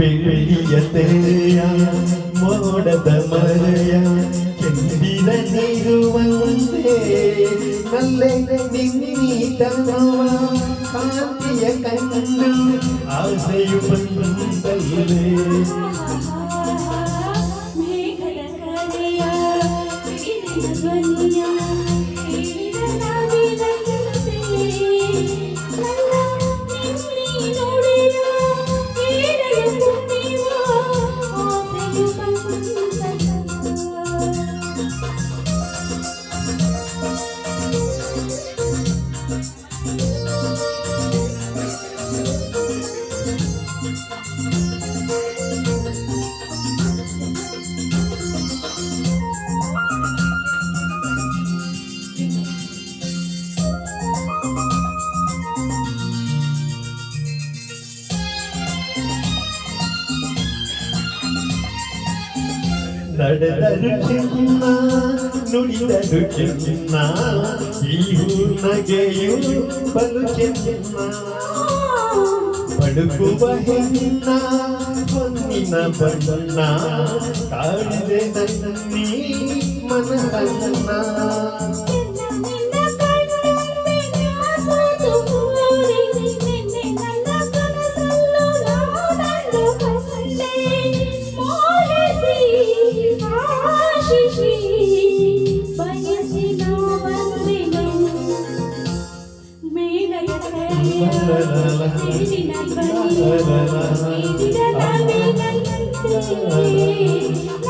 പെഴുകിയ തെരയ മോടത മലയ ചെന്തിരനിരുവന്തേ നല്ല നിങ്ങി തന്നവ കാർത്തിയ കണ്ണു ആശയുമല്ലേ മേഘല കരയ ನಡೆದರು ಚಿನ್ನ ನುಡಿದರು ಚಿನ್ನ ಈ ನಗೆಯು ಬಲು ಚಿನ್ನ ಬಡುಕುವ ಹೆಣ್ಣ ಹೊನ್ನಿನ ಬಣ್ಣ ಕಾಡಿದೆ ನನ್ನಿ ಮನದನ್ನ Thank you.